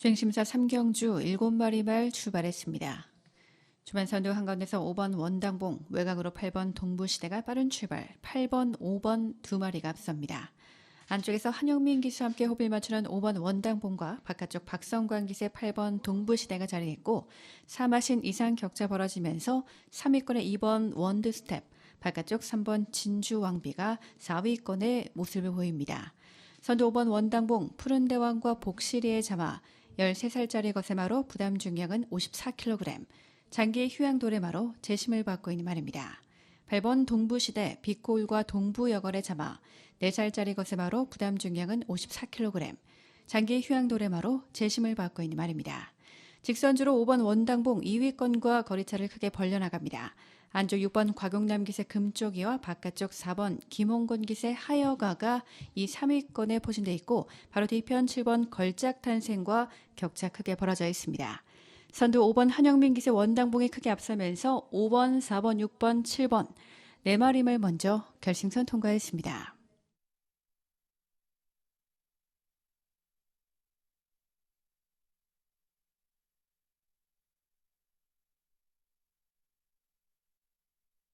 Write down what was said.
주행심사 3경주 7마리 말 출발했습니다. 주반 선두 한가운데서 5번 원당봉, 외곽으로 8번 동부시대가 빠른 출발, 8번, 5번 두 마리가 앞섭니다. 안쪽에서 한영민 기수와 함께 호흡을 맞추는 5번 원당봉과 바깥쪽 박성광 기세 8번 동부시대가 자리했고 사마신 이상 격차 벌어지면서 3위권의 2번 원드스텝, 바깥쪽 3번 진주왕비가 4위권의 모습을 보입니다. 선두 5번 원당봉, 푸른대왕과 복시리의 자마, 13살짜리 거세마로 부담 중량은 54kg, 장기 휴양도레마로 재심을 받고 있는 말입니다. 8번 동부시대 비코울과 동부여걸의 자마, 4살짜리 거세마로 부담 중량은 54kg, 장기 휴양도레마로 재심을 받고 있는 말입니다. 직선주로 5번 원당봉 2위권과 거리차를 크게 벌려나갑니다. 안쪽 6번 곽용남 기세 금쪽이와 바깥쪽 4번 김홍곤 기세 하여가가 이 3위권에 포진돼 있고 바로 뒤편 7번 걸작 탄생과 격차 크게 벌어져 있습니다. 선두 5번 한영민 기세 원당봉이 크게 앞서면서 5번, 4번, 6번, 7번 네 마리를 먼저 결승선 통과했습니다.